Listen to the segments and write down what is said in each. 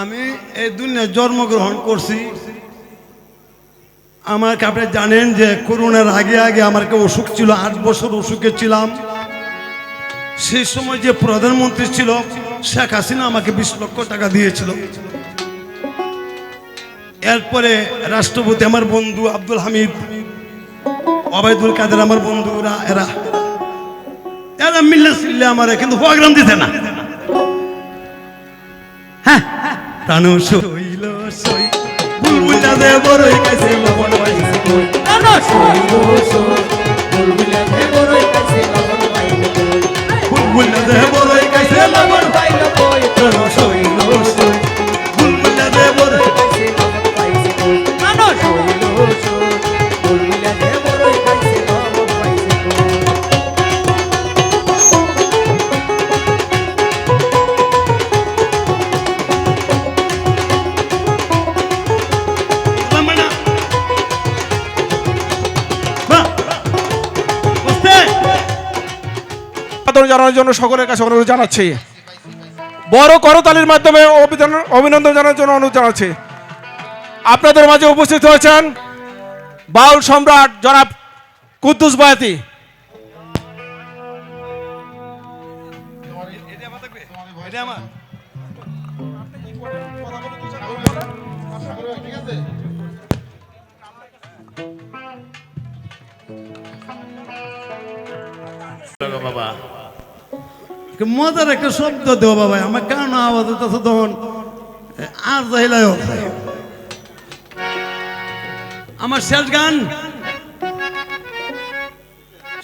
আমি এই দুনিয়ায় জন্মগ্রহণ করছি। আমাকে আপনি জানেন যে করোনার আগে আগে আমার একটা অসুখ ছিল, আট বছর অসুখে ছিলাম। সেই সময় যে প্রধানমন্ত্রী ছিল, শেখ হাসিনা আমাকে বিশ লক্ষ টাকা দিয়েছিল। এরপরে রাষ্ট্রপতি আমার বন্ধু আব্দুল হামিদ অবায়দুল কাদের আমার বন্ধুরা এরা এরা। মিললে সিললে আমার, কিন্তু প্রোগ্রাম দিতে না। হ্যাঁ? প্রাণ শৈল সই বুলবুলা দে বড়ই কাছে লবণ পাইছে কই। বুলবুলা দে বড়ই কাছে জানানোর জন্য সকলের কাছে অনুরোধ জানাচ্ছি। বড় করতালির মাধ্যমে অভিনন্দন জানানোর জন্য অনুরোধ জানাচ্ছি। আপনাদের মাঝে উপস্থিত হয়েছেন বাউল সম্রাট জনাব কুদ্দুস বায়াতি। বাবা। মজার একটা শব্দ দেও বাবা, আমার কান আওয়াজ হতেছে তখন। আর আমার শেষ গান।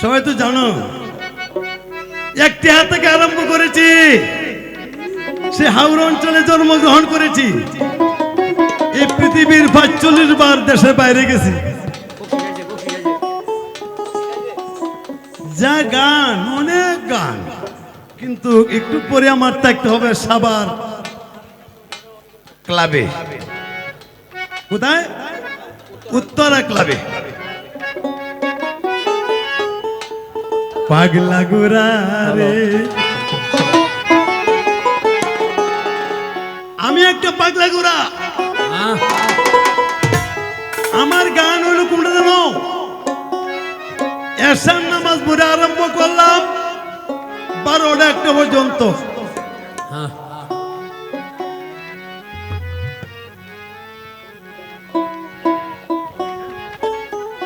সবাই তো জানো, একটি হাত থেকে আরম্ভ করেছি, সে হাওড়া অঞ্চলে জন্মগ্রহণ করেছি। এই পৃথিবীর পাঁচচল্লিশ বার দেশের বাইরে গেছি। যা গান, অনেক গান। কিন্তু একটু পরে আমার থাকতে হবে সাবার ক্লাবে। কোথায়? উত্তরা ক্লাবে। পাগলা গুরা রে। আমি একটা পাগলা গুরা আমার গান হইল কোনটা জানো এসার নামাজ পড়ে আরম্ভ করলাম। বারোটা একটা পর্যন্ত।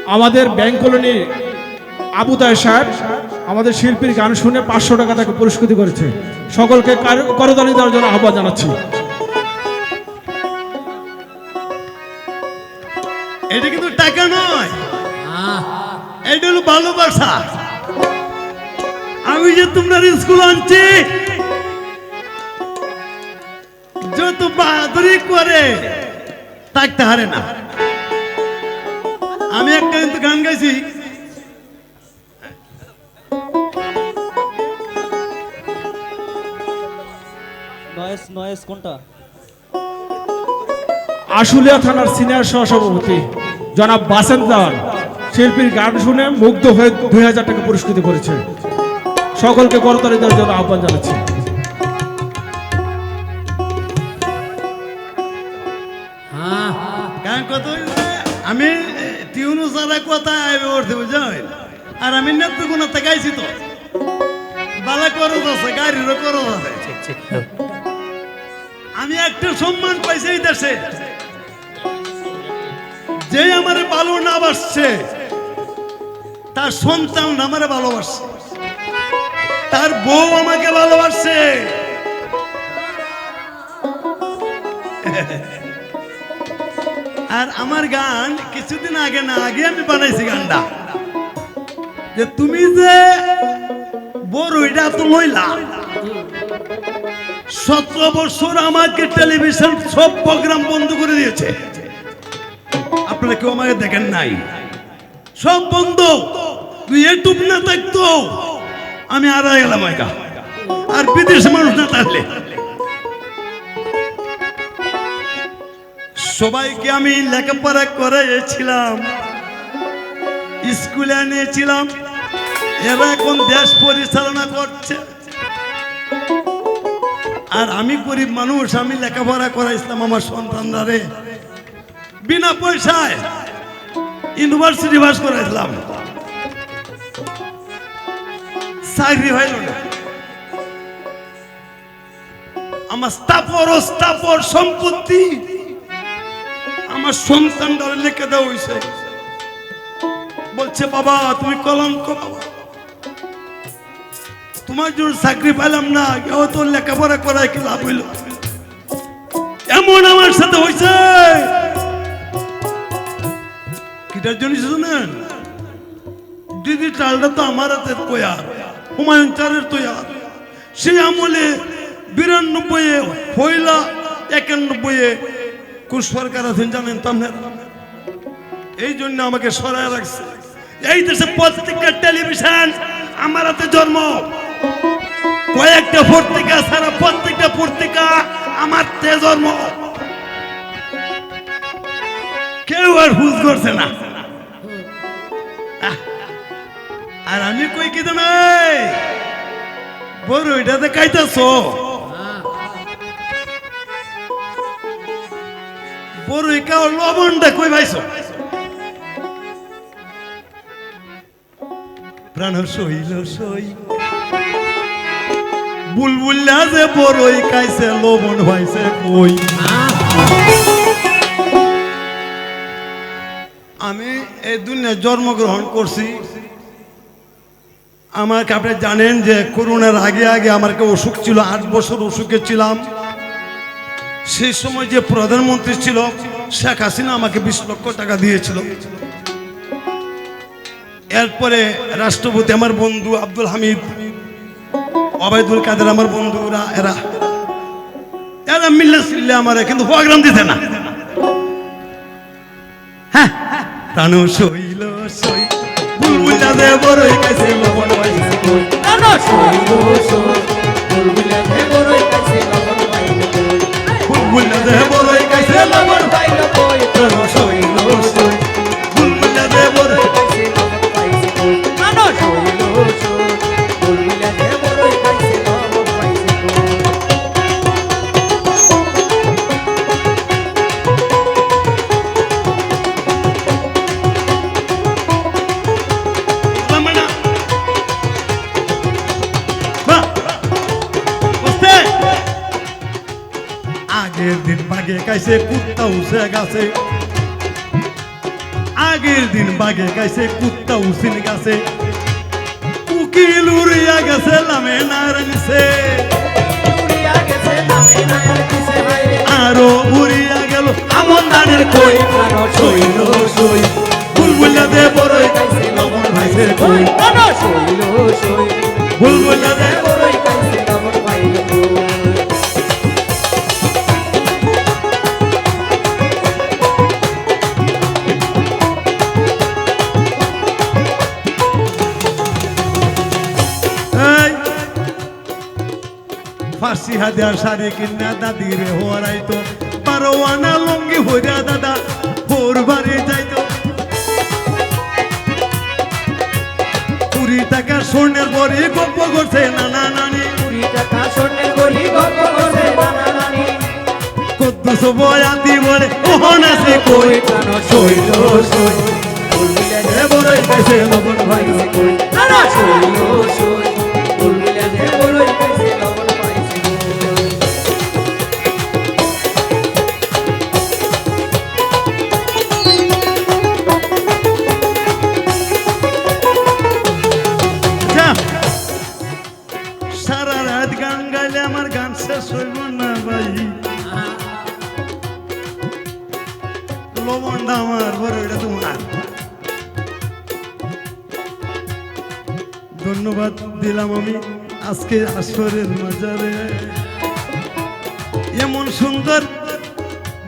আমাদের ব্যাংক কলোনি আবু তায় সাহেব আমাদের শিল্পীর গান শুনে পাঁচশো টাকা তাকে পুরস্কৃত করেছে। সকলকে কার- করতালি দেওয়ার জন্য আহ্বান জানাচ্ছি। এটা কিন্তু টাকা নয়। এটা হলো ভালোবাসা। আমি যে তোমরা স্কুল আনছি যত বাহাদুরি করে থাকতে হারে না। আমি একটা কিন্তু গান গাইছি। নয়েস নয়েস কোনটা? আশুলিয়া থানার সিনিয়র সহসভাপতি জনাব বাসেন শিল্পীর গান শুনে মুগ্ধ হয়ে দুই হাজার টাকা পুরস্কৃত করেছে। সকলকে করতালি দেওয়ার জন্য আহ্বান জানাচ্ছি। হইছে? আমি টিউনু সারা কথা আইবে উঠতে বুঝলেন আর আমি নেত্রকোনা থেকে আইছি তো। বালা করজ আছে গাড়িরও করজ আছে। আমি একটা সম্মান পাইছি এই দেশে। যে আমার ভালো না বাসছে তার সন্তান আমারে ভালোবাসছে। তার বউ আমাকে ভালোবাসছে আর আমার গান কিছুদিন আগে না, আগে আমি বানাইছি গানটা। যে তুমি যে বড় এটা তো লইলা সতেরো বছর আমাকে টেলিভিশন সব প্রোগ্রাম বন্ধ করে দিয়েছে। আপনারা কেউ আমাকে দেখেন নাই। সব বন্ধ। তুই ইউটিউব না থাকতো। আমি আর গেলাম একা। আর বিদেশে মানুষ না থাকলে। সবাইকে আমি লেখাপড়া করেছিলাম, স্কুলে নিয়েছিলাম। এরা এখন দেশ পরিচালনা করছে। আর আমি গরিব মানুষ, আমি লেখাপড়া করাইছিলাম আমার সন্তানরা বিনা পয়সায় ইউনিভার্সিটি পাস করাইছিলাম। চাকরি হইল না। আমার স্থাপর স্থাপর সম্পত্তি আমার সন্তান দ্বারা লিখে দেওয়া হয়েছে বলছে, বাবা, তুমি কলঙ্ক বাবা। তোমার জন্য চাকরি পাইলাম না কেউ তোর লেখাপড়া করায় কি লাভ হইল? এমন আমার সাথে হয়েছে কিটার জন্য শুনেন দিদি চালটা তো আমার হাতে তৈয়ার হুমায়ুন চারের তৈয়ার সেই আমলে বিরানব্বই পয়লা একানব্বই কোন সরকার আছেন জানেন তো এই জন্য আমাকে সরায় রাখছে। এই দেশে প্রত্যেকটা টেলিভিশন, আমার হাতে জন্ম। কয়েকটা পত্রিকা, সারা প্রত্যেকটা পত্রিকা আমার তে জন্ম। কেউ আর হুজ করছে না। আর আমি কই কি জানাই বড় এটাতে কাইতাছ বড় একা লবণটা কই পাইছো? প্রাণ সইল সই। বুলবুল্লা যে বড়ই খাইছে, লবণ হয়েছে কই? আমি এই দুনিয়া জন্মগ্রহণ করছি। আমার আপনি জানেন যে করোনার আগে আগে আমার একটা অসুখ ছিল, আট বছর অসুখে ছিলাম। সেই সময় যে প্রধানমন্ত্রী ছিল, শেখ হাসিনা আমাকে বিশ লক্ষ টাকা দিয়েছিল। এরপরে রাষ্ট্রপতি আমার বন্ধু আব্দুল হামিদ অবায়দুল কাদের আমার বন্ধুরা এরা এরা। মিললে সিললে আমার, কিন্তু প্রোগ্রাম দিতে না। হ্যাঁ প্রাণ শৈল সই। বুলবুলা দে বড়ই কাছে লবণ। বুলবুলা দে আগের দিন বাগে কাইছে কুত্তা উসে গাছে আগের দিন বাগে কাইছে কুত্তা উসিন গাছে উকিল উড়িয়া গেছে লামে নারায়ণছে আরও উড়িয়া গেল আমন দানের কই? সইল সই বুলবুলা দে বড়ই লবণ ভাইছে কই? বুলবুলা দে এই ফার্সি হাজার শাড়ি কিনা দাদি রে হরাইতো বারো আনা লঙ্গি হইরা দাদা ভোর বাড়ি যাইতো। কুড়ি টাকা স্বর্ণের বড়ি গপ্প করছে নানা নানি। কদ্দুস বয়াতি বলে ওহন আছে কই সইল সই গাইলে আমার গান শেষ হইব না ভাই? লবণটা আমার বড় এটা তোমার। ধন্যবাদ দিলাম আমি আজকে আসরের মাজারে। এমন সুন্দর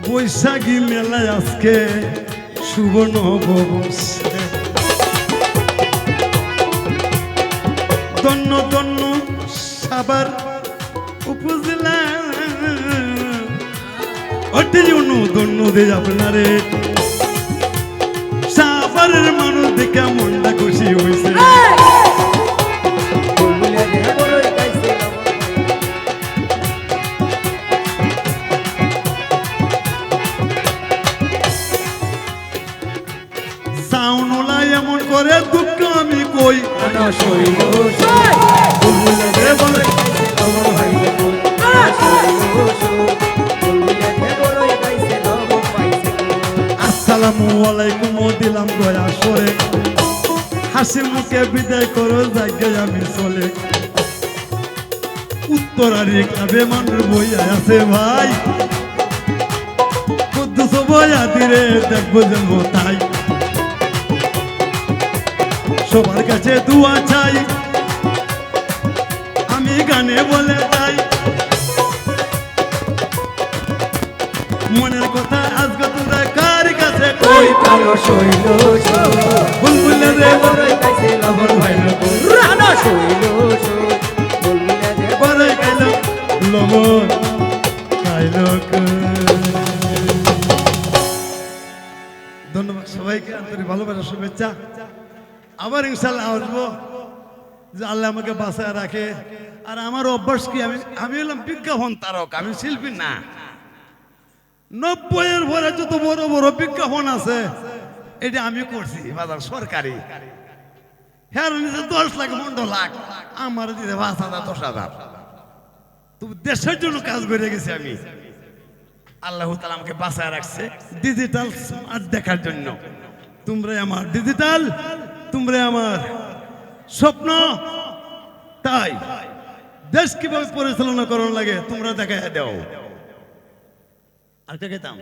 বৈশাখী মেলায় আজকে সুবর্ণ ববসে দন্য দন্য সাবার উপজেলা। অটেল অনু দন্য দে আপনারে সাবারের মানুষ দেখে মনটা খুশি হয়েছে ও দিলাম গয়া সরে মুখে বিদায় করো আমি চলে। খাবে মানুষ আছে ভাই। দিরে দেখব তাই সবার কাছে দুয়া চাই। আমি গানে বলে তাই ধন্যবাদ সবাইকে, আন্তরিক ভালোবাসা শুভেচ্ছা। আবার ইনশাল্লাহ আসব। যে আল্লাহ আমাকে বাসায় রাখে। আর আমার অভ্যাস কি? আমি আমি হলাম বিজ্ঞাপন তারক, আমি শিল্পী না। নব্বইয়ের পরে যত বড় বড় বিজ্ঞাপন আছে, এটা আমি করছি, বাজার সরকারি। হ্যাঁ নিচে দশ লাখ, পনেরো লাখ, আমার দিতে পাঁচ হাজার, দশ হাজার। তবু দেশের জন্য কাজ করে গেছি আমি। আল্লাহ তালা আমাকে বাঁচায় রাখছে ডিজিটাল স্মার্ট দেখার জন্য। তোমরাই আমার ডিজিটাল তোমরাই আমার স্বপ্ন। তাই দেশ কীভাবে পরিচালনা করানো লাগে তোমরা দেখা দাও। আর কে খেতাম।